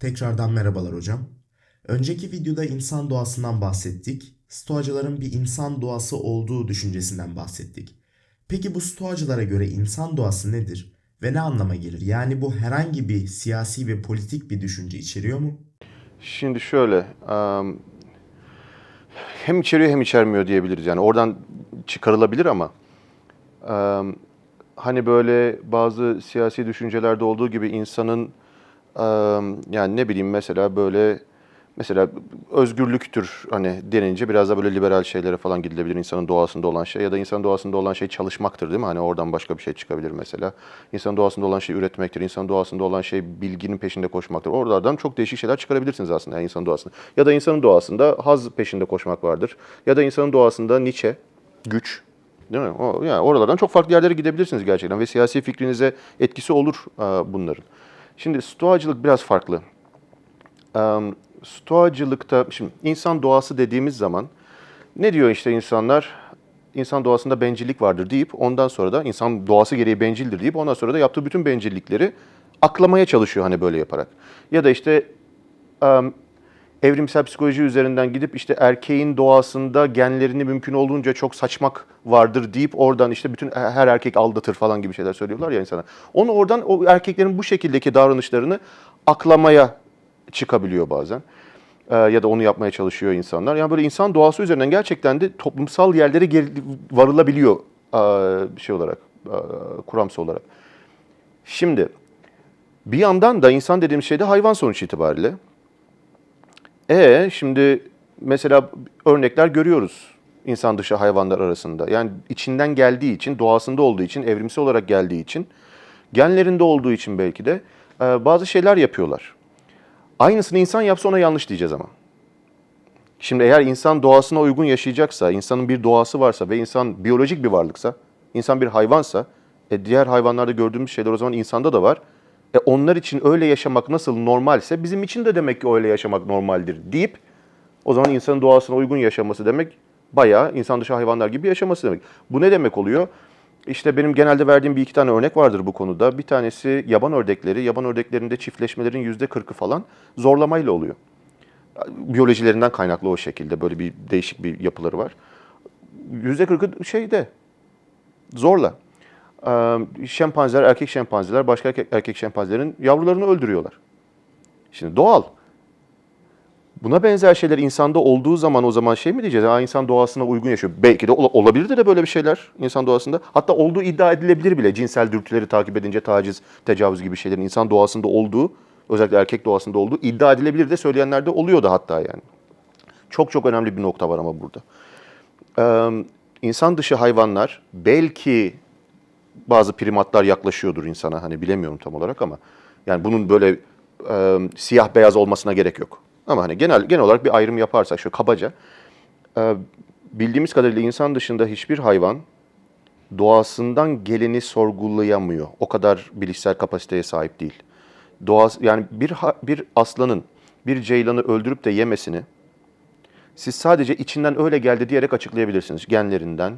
Tekrardan merhabalar hocam. Önceki videoda insan doğasından bahsettik. Stoacıların bir insan doğası olduğu düşüncesinden bahsettik. Peki bu stoacılara göre insan doğası nedir ve ne anlama gelir? Yani bu herhangi bir siyasi ve politik bir düşünce içeriyor mu? Şimdi şöyle, em, hem içeriyor hem içermiyor diyebiliriz. Yani oradan çıkarılabilir ama hani böyle bazı siyasi düşüncelerde olduğu gibi insanın yani ne bileyim mesela böyle mesela özgürlüktür hani denince biraz da böyle liberal şeylere falan gidilebilir insanın doğasında olan şey ya da insanın doğasında olan şey çalışmaktır değil mi? Hani oradan başka bir şey çıkabilir mesela. İnsanın doğasında olan şey üretmektir. İnsanın doğasında olan şey bilginin peşinde koşmaktır. Oralardan çok değişik şeyler çıkarabilirsiniz aslında yani insanın doğasında. Ya da insanın doğasında haz peşinde koşmak vardır. Ya da insanın doğasında Nietzsche, güç, Değil mi? O, yani oralardan çok farklı yerlere gidebilirsiniz gerçekten ve siyasi fikrinize etkisi olur bunların. Şimdi stoacılık biraz farklı. Em, Stoacılıkta, şimdi insan doğası dediğimiz zaman ne diyor işte insanlar? İnsan doğasında bencillik vardır deyip ondan sonra da insan doğası gereği bencildir deyip ondan sonra da yaptığı bütün bencillikleri aklamaya çalışıyor hani böyle yaparak. Ya da işte evrimsel psikoloji üzerinden gidip işte erkeğin doğasında genlerini mümkün olduğunca çok saçmak vardır deyip oradan işte bütün her erkek aldatır falan gibi şeyler söylüyorlar ya insana. Onu oradan o erkeklerin bu şekildeki davranışlarını aklamaya çıkabiliyor bazen. Ee, ya da onu yapmaya çalışıyor insanlar. Yani böyle insan doğası üzerinden gerçekten de toplumsal yerlere geri, varılabiliyor ee, şey olarak, ee, kuramsal olarak. Şimdi bir yandan da insan dediğimiz şey de hayvan sonuç itibariyle. E şimdi mesela örnekler görüyoruz insan dışı hayvanlar arasında. Yani içinden geldiği için, doğasında olduğu için, evrimsel olarak geldiği için, genlerinde olduğu için belki de e, bazı şeyler yapıyorlar. Aynısını insan yapsa ona yanlış diyeceğiz ama. Şimdi eğer insan doğasına uygun yaşayacaksa, insanın bir doğası varsa ve insan biyolojik bir varlıksa, insan bir hayvansa, e, diğer hayvanlarda gördüğümüz şeyler o zaman insanda da var. E onlar için öyle yaşamak nasıl normalse bizim için de demek ki öyle yaşamak normaldir deyip o zaman insanın doğasına uygun yaşaması demek bayağı insan dışı hayvanlar gibi yaşaması demek. Bu ne demek oluyor? İşte benim genelde verdiğim bir iki tane örnek vardır bu konuda. Bir tanesi yaban ördekleri. Yaban ördeklerinde çiftleşmelerin yüzde kırkı falan zorlamayla oluyor. Biyolojilerinden kaynaklı o şekilde böyle bir değişik bir yapıları var. Yüzde kırkı şeyde zorla. Şempanzeler, erkek şempanzeler başka erkek, erkek şempanzelerin yavrularını öldürüyorlar. Şimdi doğal. Buna benzer şeyler insanda olduğu zaman o zaman şey mi diyeceğiz? Ha, insan doğasına uygun yaşıyor. Belki de ol- olabilir de böyle bir şeyler insan doğasında. Hatta olduğu iddia edilebilir bile. Cinsel dürtüleri takip edince taciz, tecavüz gibi şeylerin insan doğasında olduğu, özellikle erkek doğasında olduğu iddia edilebilir de söyleyenler de oluyor da hatta yani. Çok çok önemli bir nokta var ama burada. Ee, insan dışı hayvanlar belki bazı primatlar yaklaşıyordur insana hani bilemiyorum tam olarak ama yani bunun böyle e, siyah beyaz olmasına gerek yok. Ama hani genel genel olarak bir ayrım yaparsak şu kabaca e, bildiğimiz kadarıyla insan dışında hiçbir hayvan doğasından geleni sorgulayamıyor. O kadar bilişsel kapasiteye sahip değil. Doğası yani bir bir aslanın bir ceylanı öldürüp de yemesini siz sadece içinden öyle geldi diyerek açıklayabilirsiniz. Genlerinden,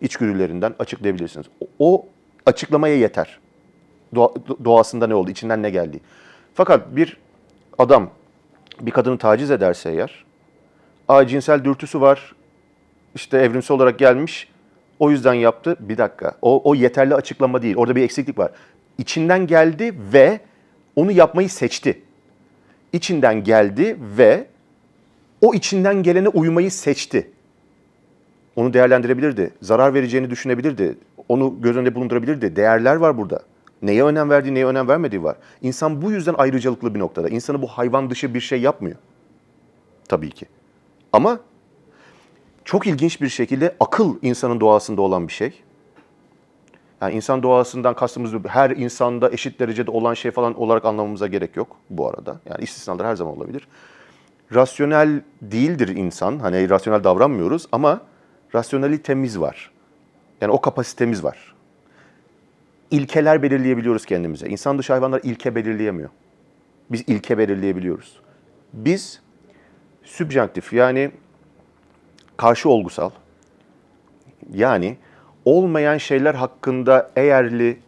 içgüdülerinden açıklayabilirsiniz. O, açıklamaya yeter. Doğa- doğasında ne oldu, içinden ne geldi. Fakat bir adam bir kadını taciz ederse eğer, Aa, cinsel dürtüsü var, işte evrimsel olarak gelmiş, o yüzden yaptı. Bir dakika, o, o yeterli açıklama değil. Orada bir eksiklik var. İçinden geldi ve onu yapmayı seçti. İçinden geldi ve o içinden gelene uymayı seçti. Onu değerlendirebilirdi. Zarar vereceğini düşünebilirdi. Onu göz önünde bulundurabilirdi. Değerler var burada. Neye önem verdiği, neye önem vermediği var. İnsan bu yüzden ayrıcalıklı bir noktada. İnsanı bu hayvan dışı bir şey yapmıyor. Tabii ki. Ama çok ilginç bir şekilde akıl insanın doğasında olan bir şey. Yani insan doğasından kastımız her insanda eşit derecede olan şey falan olarak anlamamıza gerek yok bu arada. Yani istisnalar her zaman olabilir. Rasyonel değildir insan. Hani rasyonel davranmıyoruz ama rasyonalitemiz var. Yani o kapasitemiz var. İlkeler belirleyebiliyoruz kendimize. İnsan dışı hayvanlar ilke belirleyemiyor. Biz ilke belirleyebiliyoruz. Biz sübjanktif yani karşı olgusal yani olmayan şeyler hakkında eğerli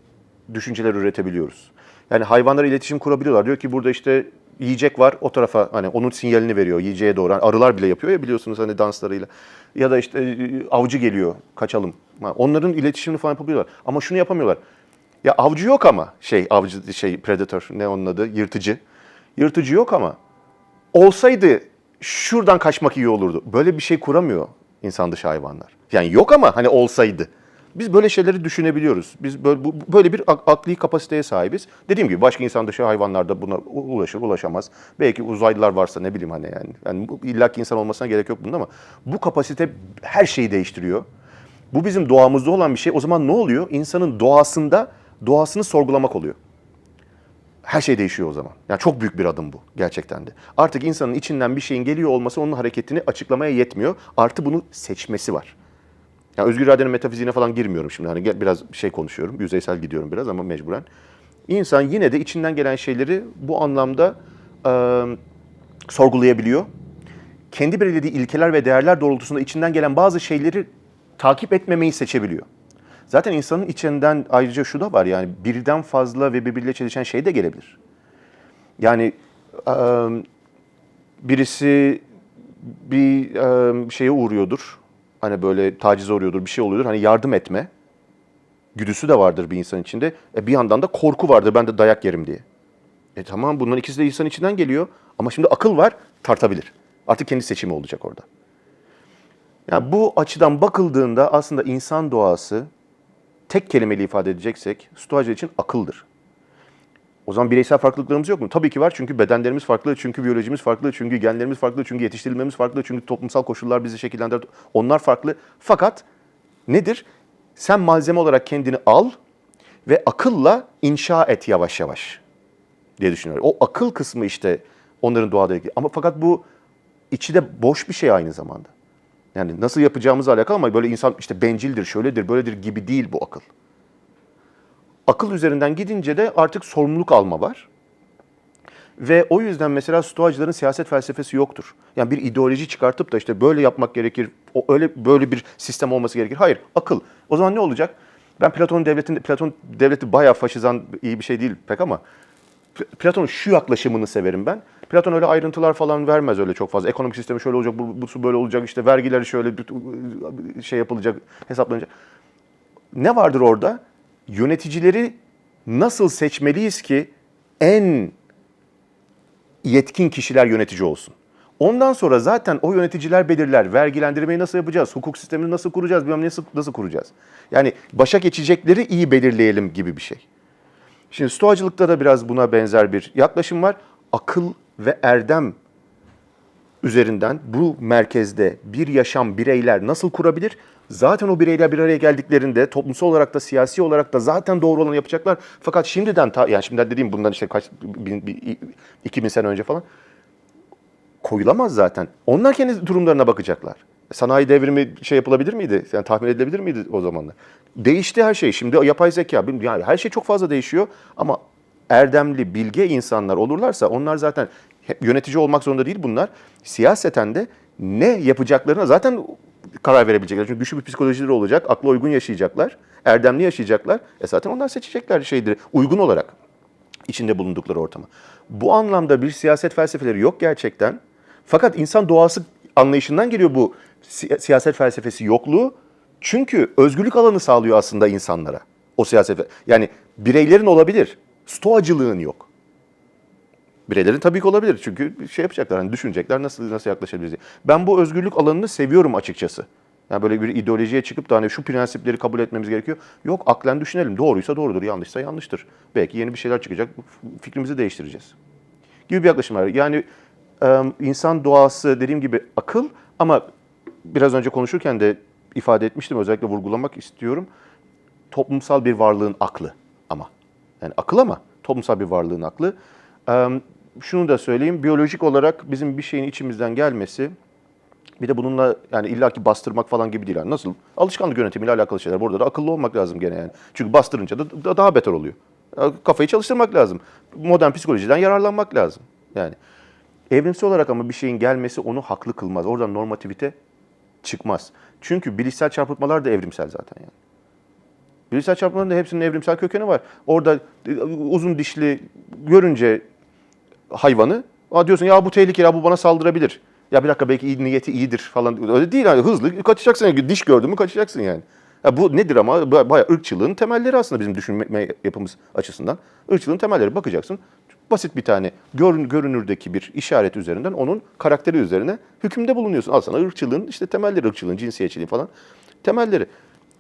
düşünceler üretebiliyoruz. Yani hayvanlar iletişim kurabiliyorlar. Diyor ki burada işte yiyecek var o tarafa hani onun sinyalini veriyor yiyeceğe doğru. Hani arılar bile yapıyor ya biliyorsunuz hani danslarıyla. Ya da işte e, avcı geliyor kaçalım. Onların iletişimini falan yapabiliyorlar. Ama şunu yapamıyorlar. Ya avcı yok ama şey avcı şey predator ne onun adı yırtıcı. Yırtıcı yok ama olsaydı şuradan kaçmak iyi olurdu. Böyle bir şey kuramıyor insan dışı hayvanlar. Yani yok ama hani olsaydı. Biz böyle şeyleri düşünebiliyoruz. Biz böyle, bu- böyle bir ak- akli kapasiteye sahibiz. Dediğim gibi başka insan dışı hayvanlar da buna ulaşır, ulaşamaz. Belki uzaylılar varsa ne bileyim hani yani. yani illaki insan olmasına gerek yok bunun ama bu kapasite her şeyi değiştiriyor. Bu bizim doğamızda olan bir şey. O zaman ne oluyor? İnsanın doğasında doğasını sorgulamak oluyor her şey değişiyor o zaman. Yani çok büyük bir adım bu gerçekten de. Artık insanın içinden bir şeyin geliyor olması onun hareketini açıklamaya yetmiyor. Artı bunu seçmesi var. Yani özgür iradenin metafiziğine falan girmiyorum şimdi. Hani biraz şey konuşuyorum. Yüzeysel gidiyorum biraz ama mecburen. İnsan yine de içinden gelen şeyleri bu anlamda e, sorgulayabiliyor. Kendi belirlediği ilkeler ve değerler doğrultusunda içinden gelen bazı şeyleri takip etmemeyi seçebiliyor. Zaten insanın içinden ayrıca şu da var yani birden fazla ve birbiriyle çelişen şey de gelebilir. Yani e, birisi bir e, şeye uğruyordur. Hani böyle tacize uğruyordur, bir şey oluyordur. Hani yardım etme güdüsü de vardır bir insan içinde. E, bir yandan da korku vardır ben de dayak yerim diye. E tamam bunların ikisi de insan içinden geliyor. Ama şimdi akıl var tartabilir. Artık kendi seçimi olacak orada. Yani bu açıdan bakıldığında aslında insan doğası tek kelimeyle ifade edeceksek stoacı için akıldır. O zaman bireysel farklılıklarımız yok mu? Tabii ki var çünkü bedenlerimiz farklı, çünkü biyolojimiz farklı, çünkü genlerimiz farklı, çünkü yetiştirilmemiz farklı, çünkü toplumsal koşullar bizi şekillendirir. Onlar farklı. Fakat nedir? Sen malzeme olarak kendini al ve akılla inşa et yavaş yavaş diye düşünüyorum. O akıl kısmı işte onların doğada ilgili. Ama fakat bu içi de boş bir şey aynı zamanda. Yani nasıl yapacağımızla alakalı ama böyle insan işte bencildir, şöyledir, böyledir gibi değil bu akıl. Akıl üzerinden gidince de artık sorumluluk alma var. Ve o yüzden mesela stoacıların siyaset felsefesi yoktur. Yani bir ideoloji çıkartıp da işte böyle yapmak gerekir, o öyle böyle bir sistem olması gerekir. Hayır, akıl. O zaman ne olacak? Ben Platon'un devletinde, Platon devleti bayağı faşizan iyi bir şey değil pek ama Pl- Platon'un şu yaklaşımını severim ben. Platon öyle ayrıntılar falan vermez öyle çok fazla. Ekonomik sistemi şöyle olacak, bu, bu böyle olacak, işte vergileri şöyle şey yapılacak, hesaplanacak. Ne vardır orada? Yöneticileri nasıl seçmeliyiz ki en yetkin kişiler yönetici olsun? Ondan sonra zaten o yöneticiler belirler. Vergilendirmeyi nasıl yapacağız? Hukuk sistemini nasıl kuracağız? Bilmem nasıl, nasıl kuracağız? Yani başa geçecekleri iyi belirleyelim gibi bir şey. Şimdi stoacılıkta da biraz buna benzer bir yaklaşım var. Akıl ve erdem üzerinden bu merkezde bir yaşam bireyler nasıl kurabilir? Zaten o bireyler bir araya geldiklerinde toplumsal olarak da siyasi olarak da zaten doğru olanı yapacaklar. Fakat şimdiden ta, yani şimdiden dediğim bundan işte kaç bin, bin, 2000 sene önce falan koyulamaz zaten. Onlar kendi durumlarına bakacaklar. Sanayi devrimi şey yapılabilir miydi? Yani tahmin edilebilir miydi o zamanlar? Değişti her şey. Şimdi yapay zeka, yani her şey çok fazla değişiyor ama erdemli, bilge insanlar olurlarsa onlar zaten yönetici olmak zorunda değil bunlar. Siyaseten de ne yapacaklarına zaten karar verebilecekler. Çünkü güçlü bir psikolojileri olacak, akla uygun yaşayacaklar, erdemli yaşayacaklar. E zaten onlar seçecekler şeydir uygun olarak içinde bulundukları ortama. Bu anlamda bir siyaset felsefeleri yok gerçekten. Fakat insan doğası anlayışından geliyor bu si- siyaset felsefesi yokluğu. Çünkü özgürlük alanı sağlıyor aslında insanlara. O siyaset yani bireylerin olabilir. Stoacılığın yok. Bireylerin tabii ki olabilir. Çünkü şey yapacaklar, hani düşünecekler nasıl nasıl yaklaşabiliriz diye. Ben bu özgürlük alanını seviyorum açıkçası. Yani böyle bir ideolojiye çıkıp da hani şu prensipleri kabul etmemiz gerekiyor. Yok aklen düşünelim. Doğruysa doğrudur, yanlışsa yanlıştır. Belki yeni bir şeyler çıkacak, fikrimizi değiştireceğiz. Gibi bir yaklaşım var. Yani insan doğası dediğim gibi akıl ama biraz önce konuşurken de ifade etmiştim özellikle vurgulamak istiyorum. Toplumsal bir varlığın aklı ama. Yani akıl ama toplumsal bir varlığın aklı. Şunu da söyleyeyim, biyolojik olarak bizim bir şeyin içimizden gelmesi, bir de bununla yani illaki bastırmak falan gibi değil. Yani nasıl? Alışkanlık yönetimiyle alakalı şeyler. Burada da akıllı olmak lazım gene yani. Çünkü bastırınca da, da daha beter oluyor. Kafayı çalıştırmak lazım. Modern psikolojiden yararlanmak lazım. Yani evrimsel olarak ama bir şeyin gelmesi onu haklı kılmaz. Oradan normativite çıkmaz. Çünkü bilişsel çarpıtmalar da evrimsel zaten yani. Bilişsel çarpmaların da hepsinin evrimsel kökeni var. Orada e, uzun dişli görünce hayvanı. Aa diyorsun ya bu tehlikeli, ya bu bana saldırabilir. Ya bir dakika belki iyi niyeti iyidir falan. Öyle değil yani hızlı kaçacaksın. Diş gördün mü kaçacaksın yani. Ya bu nedir ama Ba- bayağı ırkçılığın temelleri aslında bizim düşünme yapımız açısından. Irkçılığın temelleri bakacaksın. Basit bir tane görün, görünürdeki bir işaret üzerinden onun karakteri üzerine hükümde bulunuyorsun. Al sana ırkçılığın işte temelleri, ırkçılığın, cinsiyetçiliğin falan temelleri.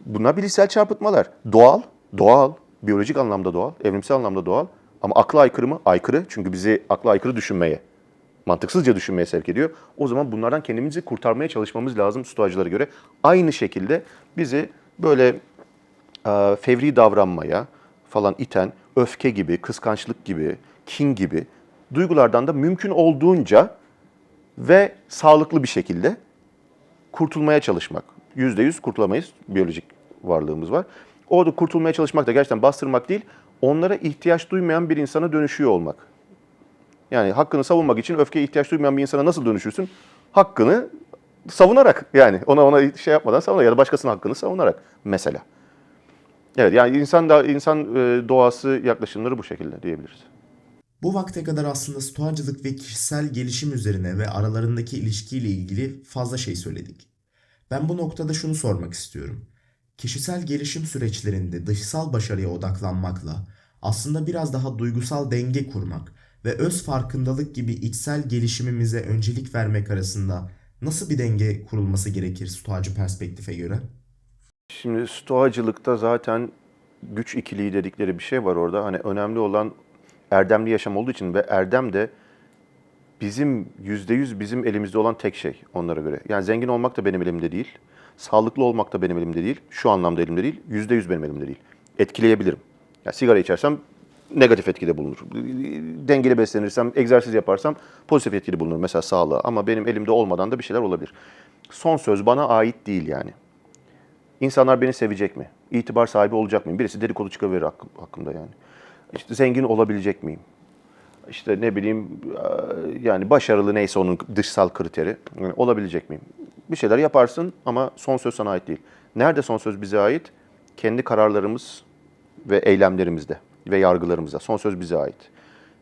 Bunlar bilişsel çarpıtmalar. Doğal, doğal, biyolojik anlamda doğal, evrimsel anlamda doğal. Ama akla aykırı mı? Aykırı. Çünkü bizi akla aykırı düşünmeye, mantıksızca düşünmeye sevk ediyor. O zaman bunlardan kendimizi kurtarmaya çalışmamız lazım stoacılara göre. Aynı şekilde bizi böyle e, fevri davranmaya falan iten öfke gibi, kıskançlık gibi, kin gibi duygulardan da mümkün olduğunca ve sağlıklı bir şekilde kurtulmaya çalışmak. Yüzde yüz kurtulamayız. Biyolojik varlığımız var. Orada kurtulmaya çalışmak da gerçekten bastırmak değil, onlara ihtiyaç duymayan bir insana dönüşüyor olmak. Yani hakkını savunmak için öfkeye ihtiyaç duymayan bir insana nasıl dönüşürsün? Hakkını savunarak yani ona ona şey yapmadan savunarak ya da başkasının hakkını savunarak mesela. Evet yani insan da insan e, doğası yaklaşımları bu şekilde diyebiliriz. Bu vakte kadar aslında stoacılık ve kişisel gelişim üzerine ve aralarındaki ilişkiyle ilgili fazla şey söyledik. Ben bu noktada şunu sormak istiyorum. Kişisel gelişim süreçlerinde dışsal başarıya odaklanmakla aslında biraz daha duygusal denge kurmak ve öz farkındalık gibi içsel gelişimimize öncelik vermek arasında nasıl bir denge kurulması gerekir stoacı perspektife göre? Şimdi stoacılıkta zaten güç ikiliği dedikleri bir şey var orada. Hani önemli olan erdemli yaşam olduğu için ve erdem de bizim yüzde yüz bizim elimizde olan tek şey onlara göre. Yani zengin olmak da benim elimde değil. Sağlıklı olmak da benim elimde değil. Şu anlamda elimde değil. Yüzde yüz benim elimde değil. Etkileyebilirim. Ya sigara içersem negatif etkide bulunur. Dengeli beslenirsem, egzersiz yaparsam pozitif etkili bulunur. Mesela sağlığa. Ama benim elimde olmadan da bir şeyler olabilir. Son söz bana ait değil yani. İnsanlar beni sevecek mi? İtibar sahibi olacak mıyım? Birisi dedikodu çıkabilir hakkım, hakkımda yani. İşte zengin olabilecek miyim? İşte ne bileyim eee, yani başarılı neyse onun dışsal kriteri yani olabilecek miyim? Bir şeyler yaparsın ama son söz sana ait değil. Nerede son söz bize ait? Kendi kararlarımız ve eylemlerimizde ve yargılarımızda. Son söz bize ait.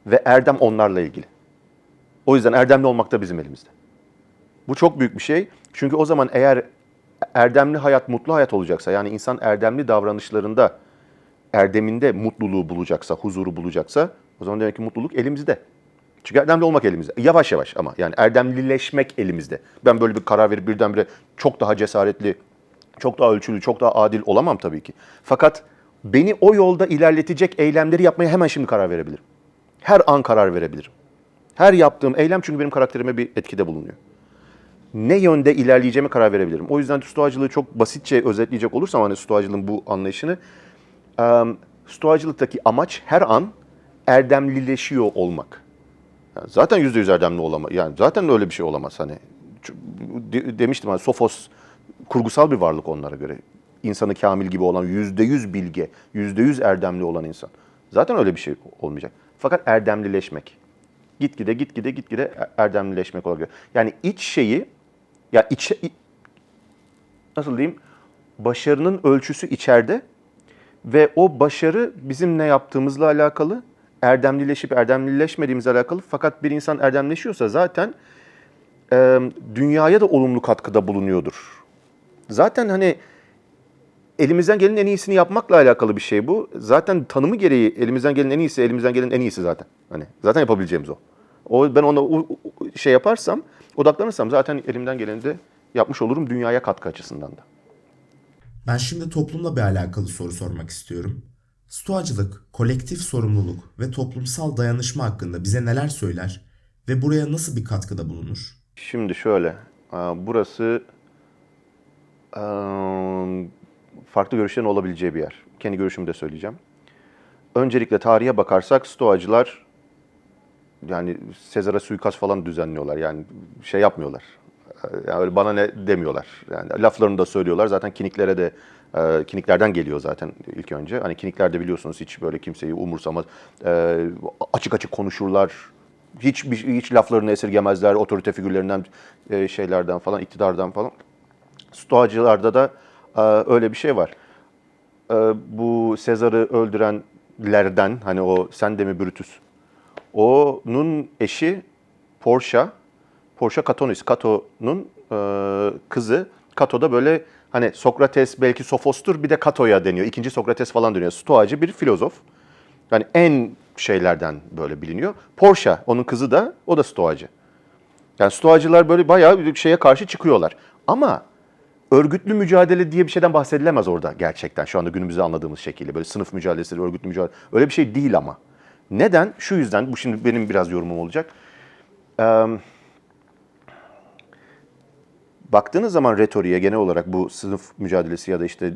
Ve erdem onlarla ilgili. O yüzden erdemli olmak da bizim elimizde. Bu çok büyük bir şey. Çünkü o zaman eğer erdemli hayat mutlu hayat olacaksa yani insan erdemli davranışlarında erdeminde mutluluğu bulacaksa, huzuru bulacaksa o zaman demek ki mutluluk elimizde. Çünkü erdemli olmak elimizde. Yavaş yavaş ama yani erdemlileşmek elimizde. Ben böyle bir karar verip birdenbire çok daha cesaretli, çok daha ölçülü, çok daha adil olamam tabii ki. Fakat beni o yolda ilerletecek eylemleri yapmaya hemen şimdi karar verebilirim. Her an karar verebilirim. Her yaptığım eylem çünkü benim karakterime bir etkide bulunuyor ne yönde ilerleyeceğime karar verebilirim. O yüzden stoacılığı çok basitçe özetleyecek olursam hani stoacılığın bu anlayışını em, stoacılıktaki amaç her an erdemlileşiyor olmak. Yani zaten yüzde yüz erdemli olamaz. Yani zaten öyle bir şey olamaz hani. Demiştim hani Sofos kurgusal bir varlık onlara göre. İnsanı kamil gibi olan yüzde yüz bilge, yüzde yüz erdemli olan insan. Zaten öyle bir şey olmayacak. Fakat erdemlileşmek. Gitgide gitgide gitgide erdemlileşmek olabiliyor. Yani iç şeyi ya iç nasıl diyeyim? Başarının ölçüsü içeride ve o başarı bizim ne yaptığımızla alakalı, erdemlileşip erdemlileşmediğimizle alakalı. Fakat bir insan erdemleşiyorsa zaten e, dünyaya da olumlu katkıda bulunuyordur. Zaten hani elimizden gelenin en iyisini yapmakla alakalı bir şey bu. Zaten tanımı gereği elimizden gelenin en iyisi, elimizden gelenin en iyisi zaten. Hani zaten yapabileceğimiz o. O ben ona u- şey yaparsam, odaklanırsam zaten elimden geleni de yapmış olurum dünyaya katkı açısından da. Ben şimdi toplumla bir alakalı soru sormak istiyorum. Stoacılık, kolektif sorumluluk ve toplumsal dayanışma hakkında bize neler söyler ve buraya nasıl bir katkıda bulunur? Şimdi şöyle, burası farklı görüşlerin olabileceği bir yer. Kendi görüşümü de söyleyeceğim. Öncelikle tarihe bakarsak Stoacılar yani Sezar'a suikast falan düzenliyorlar. Yani şey yapmıyorlar. Yani öyle bana ne demiyorlar. Yani laflarını da söylüyorlar. Zaten kiniklere de e, kiniklerden geliyor zaten ilk önce. Hani kiniklerde biliyorsunuz hiç böyle kimseyi umursamaz. E, açık açık konuşurlar. Hiç hiç laflarını esirgemezler. Otorite figürlerinden e, şeylerden falan, iktidardan falan. Stoacılarda da öyle bir şey var. E, bu Sezar'ı öldürenlerden hani o sen de mi Brutus Onun eşi Porsche, Porsche Katonis, Kato'nun e, kızı. Kato da böyle hani Sokrates belki Sofos'tur bir de Kato'ya deniyor. İkinci Sokrates falan deniyor. Stoacı bir filozof. Yani en şeylerden böyle biliniyor. Porsche, onun kızı da o da Stoacı. Yani Stoacılar böyle bayağı bir şeye karşı çıkıyorlar. Ama örgütlü mücadele diye bir şeyden bahsedilemez orada gerçekten. Şu anda günümüzde anladığımız şekilde böyle sınıf mücadelesi, örgütlü mücadele. Öyle bir şey değil ama. Neden? Şu yüzden, bu şimdi benim biraz yorumum olacak. Ee, baktığınız zaman retoriğe genel olarak bu sınıf mücadelesi ya da işte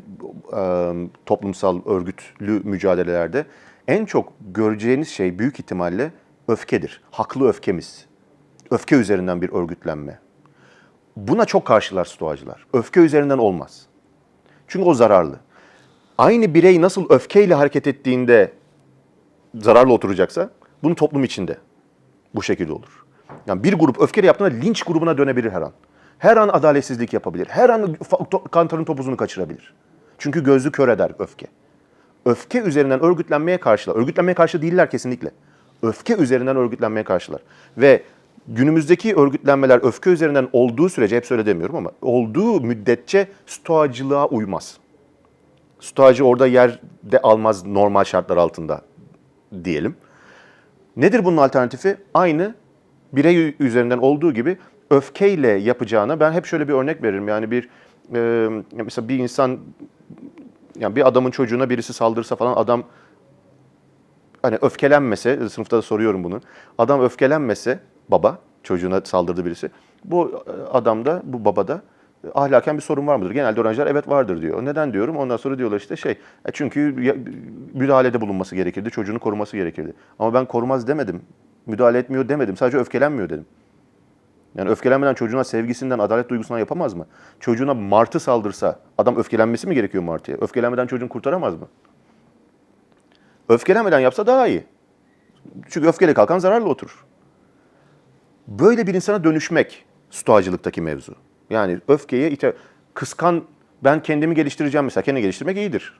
e, toplumsal örgütlü mücadelelerde en çok göreceğiniz şey büyük ihtimalle öfkedir. Haklı öfkemiz. Öfke üzerinden bir örgütlenme. Buna çok karşılar stoacılar. Öfke üzerinden olmaz. Çünkü o zararlı. Aynı birey nasıl öfkeyle hareket ettiğinde zararlı oturacaksa, bunu toplum içinde bu şekilde olur. Yani bir grup öfkeyle yaptığında linç grubuna dönebilir her an. Her an adaletsizlik yapabilir. Her an kantarın topuzunu kaçırabilir. Çünkü gözü kör eder öfke. Öfke üzerinden örgütlenmeye karşılar. Örgütlenmeye karşı değiller kesinlikle. Öfke üzerinden örgütlenmeye karşılar. Ve günümüzdeki örgütlenmeler öfke üzerinden olduğu sürece, hep öyle demiyorum ama olduğu müddetçe stoacılığa uymaz. Stoacı orada yer de almaz normal şartlar altında diyelim. Nedir bunun alternatifi? Aynı birey üzerinden olduğu gibi öfkeyle yapacağına ben hep şöyle bir örnek veririm. Yani bir e, mesela bir insan yani bir adamın çocuğuna birisi saldırsa falan adam hani öfkelenmese sınıfta da soruyorum bunu. Adam öfkelenmese baba çocuğuna saldırdı birisi. Bu adamda bu babada ahlaken bir sorun var mıdır? Genelde öğrenciler evet vardır diyor. Neden diyorum? Ondan sonra diyorlar işte şey e çünkü müdahalede bulunması gerekirdi. Çocuğunu koruması gerekirdi. Ama ben korumaz demedim. Müdahale etmiyor demedim. Sadece öfkelenmiyor dedim. Yani öfkelenmeden çocuğuna sevgisinden, adalet duygusundan yapamaz mı? Çocuğuna martı saldırsa adam öfkelenmesi mi gerekiyor martıya? Öfkelenmeden çocuğunu kurtaramaz mı? Öfkelenmeden yapsa daha iyi. Çünkü öfkeyle kalkan zararla oturur. Böyle bir insana dönüşmek stoacılıktaki mevzu. Yani öfkeye ite kıskan ben kendimi geliştireceğim mesela. Kendini geliştirmek iyidir.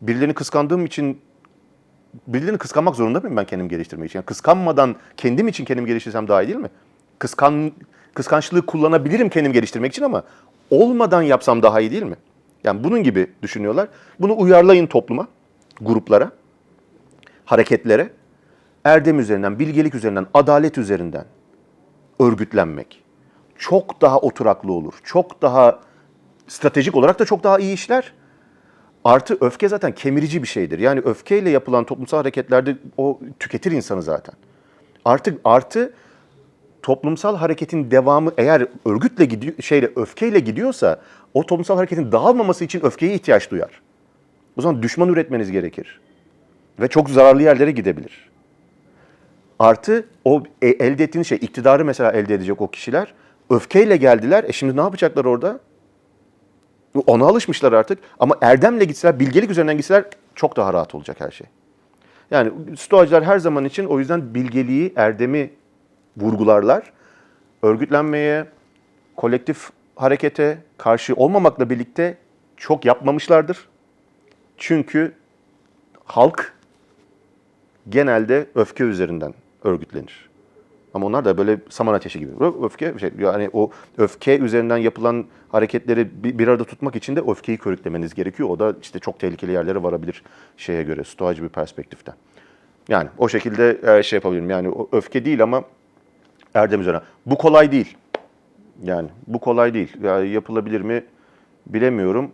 Birilerini kıskandığım için birilerini kıskanmak zorunda mıyım ben kendimi geliştirmek için? Yani kıskanmadan kendim için kendimi geliştirsem daha iyi değil mi? Kıskan kıskançlığı kullanabilirim kendimi geliştirmek için ama olmadan yapsam daha iyi değil mi? Yani bunun gibi düşünüyorlar. Bunu uyarlayın topluma, gruplara, hareketlere. Erdem üzerinden, bilgelik üzerinden, adalet üzerinden örgütlenmek çok daha oturaklı olur. Çok daha stratejik olarak da çok daha iyi işler. Artı öfke zaten kemirici bir şeydir. Yani öfkeyle yapılan toplumsal hareketlerde o tüketir insanı zaten. Artık artı toplumsal hareketin devamı eğer örgütle gidiyor şeyle öfkeyle gidiyorsa o toplumsal hareketin dağılmaması için öfkeye ihtiyaç duyar. O zaman düşman üretmeniz gerekir. Ve çok zararlı yerlere gidebilir. Artı o e- elde ettiğiniz şey, iktidarı mesela elde edecek o kişiler öfkeyle geldiler. E şimdi ne yapacaklar orada? Ona alışmışlar artık. Ama erdemle gitseler, bilgelik üzerinden gitseler çok daha rahat olacak her şey. Yani stoacılar her zaman için o yüzden bilgeliği, erdemi vurgularlar. Örgütlenmeye, kolektif harekete karşı olmamakla birlikte çok yapmamışlardır. Çünkü halk genelde öfke üzerinden örgütlenir. Ama onlar da böyle saman ateşi gibi. Öfke şey, yani o öfke üzerinden yapılan hareketleri bir, bir arada tutmak için de öfkeyi körüklemeniz gerekiyor. O da işte çok tehlikeli yerlere varabilir şeye göre, stoacı bir perspektiften. Yani o şekilde e, şey yapabilirim. Yani öfke değil ama erdem üzerine. Bu kolay değil. Yani bu kolay değil. Yani yapılabilir mi bilemiyorum.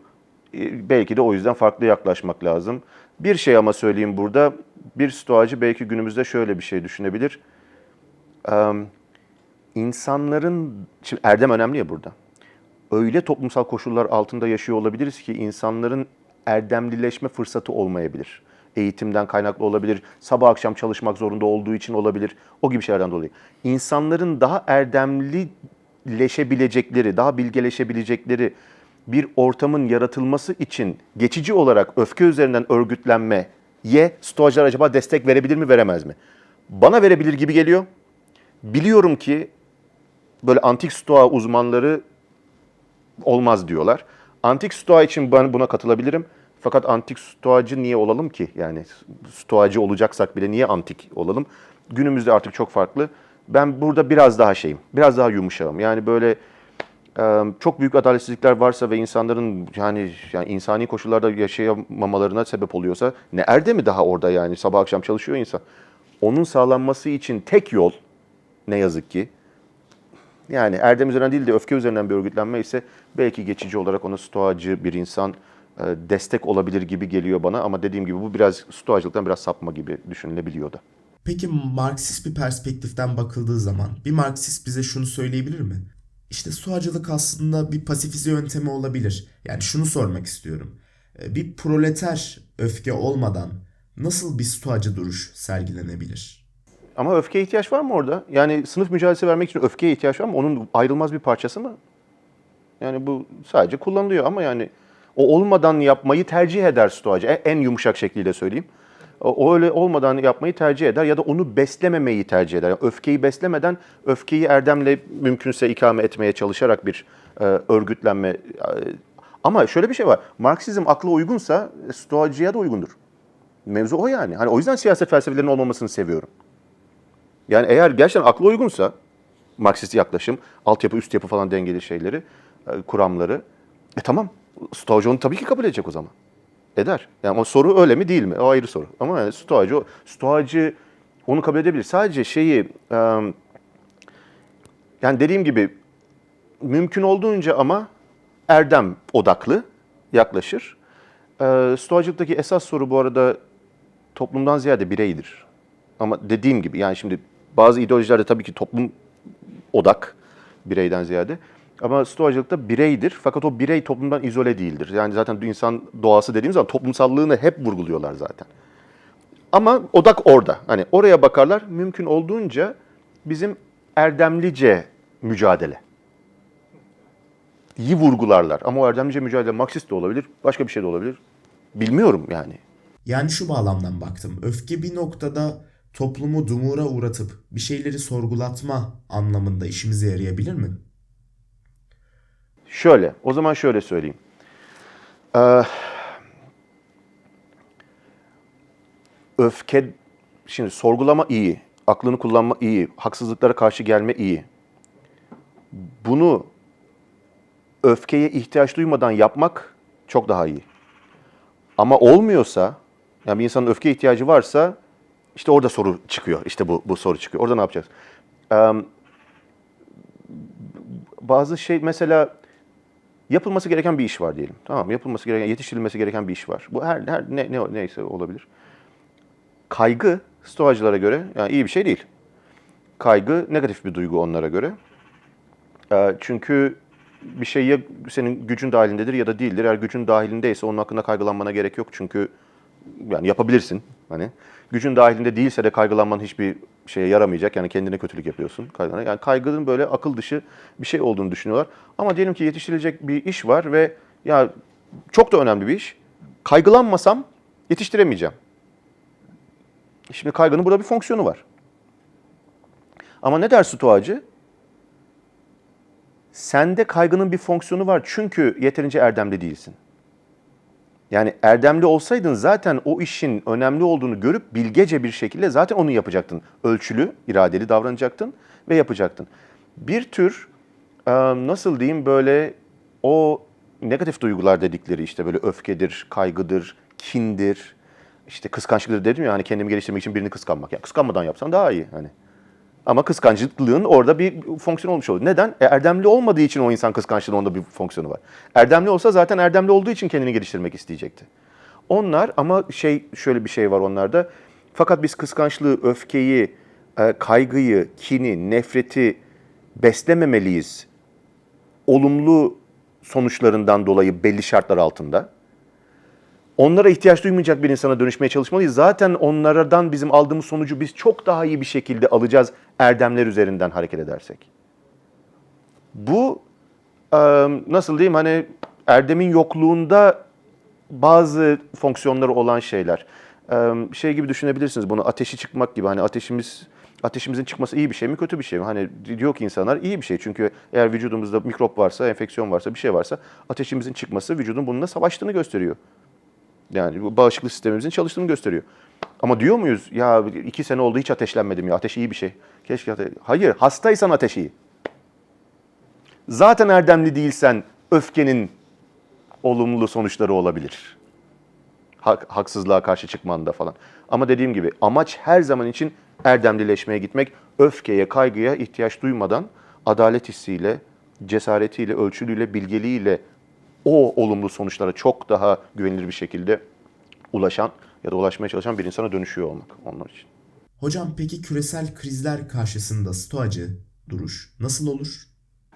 E, Belki de o yüzden farklı yaklaşmak lazım. Bir şey ama söyleyeyim burada. Bir stoacı belki günümüzde şöyle bir şey düşünebilir. Eee, insanların, şimdi erdem önemli ya burada. Öyle toplumsal koşullar altında yaşıyor olabiliriz ki insanların erdemlileşme fırsatı olmayabilir. Eğitimden kaynaklı olabilir, sabah akşam çalışmak zorunda olduğu için olabilir, o gibi şeylerden dolayı. İnsanların daha erdemlileşebilecekleri, daha bilgeleşebilecekleri bir ortamın yaratılması için geçici olarak öfke üzerinden örgütlenmeye stoacılar acaba destek verebilir mi, veremez mi? Bana verebilir gibi geliyor. Biliyorum ki böyle antik stoğa uzmanları olmaz diyorlar. Antik stoğa için ben buna katılabilirim. Fakat antik stoacı niye olalım ki? Yani stoacı olacaksak bile niye antik olalım? günümüzde artık çok farklı. Ben burada biraz daha şeyim, biraz daha yumuşağım. Yani böyle çok büyük adaletsizlikler varsa ve insanların yani, yani insani koşullarda yaşayamamalarına sebep oluyorsa ne erde mi daha orada yani sabah akşam çalışıyor insan. Onun sağlanması için tek yol ne yazık ki yani erdem üzerinden değil de öfke üzerinden bir örgütlenme ise belki geçici olarak ona stoacı bir insan destek olabilir gibi geliyor bana ama dediğim gibi bu biraz stoacılıktan biraz sapma gibi düşünülebiliyor da. Peki Marksist bir perspektiften bakıldığı zaman bir Marksist bize şunu söyleyebilir mi? İşte stoacılık aslında bir pasifize yöntemi olabilir. Yani şunu sormak istiyorum. E, Bir proleter öfke olmadan nasıl bir stoacı duruş sergilenebilir? Ama öfkeye ihtiyaç var mı orada? Yani sınıf mücadelesi vermek için öfkeye ihtiyaç var mı? Onun ayrılmaz bir parçası mı? Yani bu sadece kullanılıyor ama yani o olmadan yapmayı tercih eder stoacı. E- En yumuşak şekliyle söyleyeyim. O öyle olmadan yapmayı tercih eder ya da onu beslememeyi tercih eder. Yani öfkeyi beslemeden öfkeyi erdemle mümkünse ikame etmeye çalışarak bir e, örgütlenme. e, ama şöyle bir şey var. Marksizm akla uygunsa stoacıya da uygundur. Mevzu o yani. Hani o yüzden siyaset felsefelerinin olmamasını seviyorum. Yani eğer gerçekten akla uygunsa Marksist yaklaşım, altyapı, üst yapı falan dengeli şeyleri, e, kuramları. E tamam. Stoacı onu tabii ki kabul edecek o zaman. Eder. Yani o soru öyle mi değil mi? O ayrı soru. Ama yani Stoacı, Stoacı onu kabul edebilir. Sadece şeyi yani dediğim gibi mümkün olduğunca ama erdem odaklı yaklaşır. Stoacılıktaki esas soru bu arada toplumdan ziyade bireydir. Ama dediğim gibi yani şimdi bazı ideolojilerde tabii ki toplum odak bireyden ziyade. Ama stoacılıkta bireydir fakat o birey toplumdan izole değildir. Yani zaten insan doğası dediğimiz zaman toplumsallığını hep vurguluyorlar zaten. Ama odak orada. Hani oraya bakarlar mümkün olduğunca bizim erdemlice mücadele. İyi vurgularlar. Ama o erdemlice mücadele Marksist de olabilir, başka bir şey de olabilir. Bilmiyorum yani. Yani şu bağlamdan baktım. Öfke bir noktada toplumu dumura uğratıp bir şeyleri sorgulatma anlamında işimize yarayabilir mi? Şöyle, o zaman şöyle söyleyeyim. Ee, öfke, şimdi sorgulama iyi, aklını kullanma iyi, haksızlıklara karşı gelme iyi. Bunu öfkeye ihtiyaç duymadan yapmak çok daha iyi. Ama olmuyorsa, yani bir insanın öfke ihtiyacı varsa işte orada soru çıkıyor. İşte bu, bu soru çıkıyor. Orada ne yapacağız? Ee, bazı şey mesela yapılması gereken bir iş var diyelim. Tamam? Yapılması gereken, yetiştirilmesi gereken bir iş var. Bu her, her ne, ne neyse olabilir. Kaygı stoacılara göre yani iyi bir şey değil. Kaygı negatif bir duygu onlara göre. Ee, çünkü bir şey ya senin gücün dahilindedir ya da değildir. Eğer gücün dahilindeyse onun hakkında kaygılanmana gerek yok. Çünkü yani yapabilirsin. Hani gücün dahilinde değilse de kaygılanman hiçbir şeye yaramayacak. Yani kendine kötülük yapıyorsun. Kaygılan- Yani kaygının böyle akıl dışı bir şey olduğunu düşünüyorlar. Ama diyelim ki yetiştirilecek bir iş var ve ya çok da önemli bir iş. Kaygılanmasam yetiştiremeyeceğim. Şimdi kaygının burada bir fonksiyonu var. Ama ne der stoacı? Sende kaygının bir fonksiyonu var çünkü yeterince erdemli değilsin. Yani erdemli olsaydın zaten o işin önemli olduğunu görüp bilgece bir şekilde zaten onu yapacaktın. Ölçülü, iradeli davranacaktın ve yapacaktın. Bir tür e, nasıl diyeyim böyle o negatif duygular dedikleri işte böyle öfkedir, kaygıdır, kindir, işte kıskançlıktır dedim ya hani kendimi geliştirmek için birini kıskanmak. Yani kıskanmadan yapsan daha iyi hani. Ama kıskançlığın orada bir fonksiyon olmuş oluyor. Neden? E, erdemli olmadığı için o insan kıskançlığın onda bir fonksiyonu var. Erdemli olsa zaten erdemli olduğu için kendini geliştirmek isteyecekti. Onlar ama şey şöyle bir şey var onlarda. Fakat biz kıskançlığı, öfkeyi, e, kaygıyı, kini, nefreti beslememeliyiz. Olumlu sonuçlarından dolayı belli şartlar altında. Onlara ihtiyaç duymayacak bir insana dönüşmeye çalışmalıyız. Zaten onlardan bizim aldığımız sonucu biz çok daha iyi bir şekilde alacağız erdemler üzerinden hareket edersek. Bu e, nasıl diyeyim hani erdemin yokluğunda bazı fonksiyonları olan şeyler. E, şey gibi düşünebilirsiniz bunu ateşi çıkmak gibi hani ateşimiz ateşimizin çıkması iyi bir şey mi kötü bir şey mi? Hani diyor ki insanlar iyi bir şey çünkü eğer vücudumuzda mikrop varsa, enfeksiyon varsa, bir şey varsa ateşimizin çıkması vücudun bununla savaştığını gösteriyor. Yani bu bağışıklık sistemimizin çalıştığını gösteriyor. Ama diyor muyuz ya iki sene oldu hiç ateşlenmedim ya ateş iyi bir şey. Keşke ate- Hayır hastaysan ateş iyi. Zaten erdemli değilsen öfkenin olumlu sonuçları olabilir. Hak, haksızlığa karşı çıkmanda falan. Ama dediğim gibi amaç her zaman için erdemlileşmeye gitmek. Öfkeye, kaygıya ihtiyaç duymadan adalet hissiyle, cesaretiyle, ölçülüyle, bilgeliğiyle o olumlu sonuçlara çok daha güvenilir bir şekilde ulaşan ya da ulaşmaya çalışan bir insana dönüşüyor olmak onlar için. Hocam peki küresel krizler karşısında stoacı duruş nasıl olur?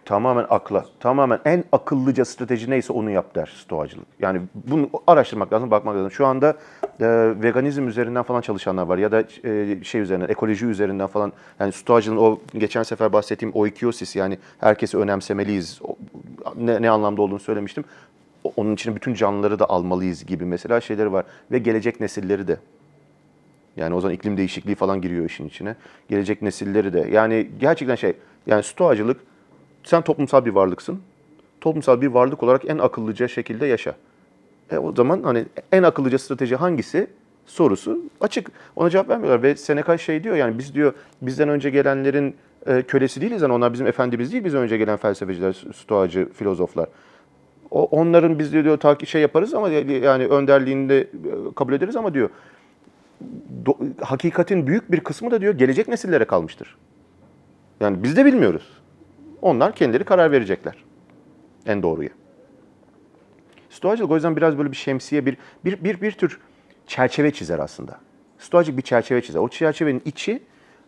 Tamamen akla, tamamen en akıllıca strateji neyse onu yap der stoacılık. Yani bunu araştırmak lazım, bakmak lazım. Şu anda e, veganizm üzerinden falan çalışanlar var ya da e, şey üzerinden, ekoloji üzerinden falan. Yani stoacılığın o geçen sefer bahsettiğim oikiosis yani herkesi önemsemeliyiz. Ne, ne anlamda olduğunu söylemiştim. Onun için bütün canlıları da almalıyız gibi mesela şeyleri var. Ve gelecek nesilleri de. Yani o zaman iklim değişikliği falan giriyor işin içine. Gelecek nesilleri de. Yani gerçekten şey, yani stoacılık sen toplumsal bir varlıksın. Toplumsal bir varlık olarak en akıllıca şekilde yaşa. E o zaman hani en akıllıca strateji hangisi? Sorusu açık. Ona cevap vermiyorlar ve Seneca şey diyor yani biz diyor bizden önce gelenlerin e, kölesi değiliz yani onlar bizim efendimiz değil bizden önce gelen felsefeciler, stoacı, filozoflar. O, onların biz diyor, diyor takip şey yaparız ama yani önderliğini de e, kabul ederiz ama diyor do- hakikatin büyük bir kısmı da diyor gelecek nesillere kalmıştır. Yani biz de bilmiyoruz. Onlar kendileri karar verecekler. En doğruya. Stoacılık o yüzden biraz böyle bir şemsiye, bir, bir, bir, bir tür çerçeve çizer aslında. Stoacılık bir çerçeve çizer. O çerçevenin içi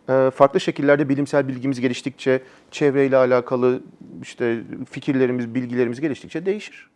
e, farklı şekillerde bilimsel bilgimiz geliştikçe, çevreyle alakalı işte fikirlerimiz, bilgilerimiz geliştikçe değişir.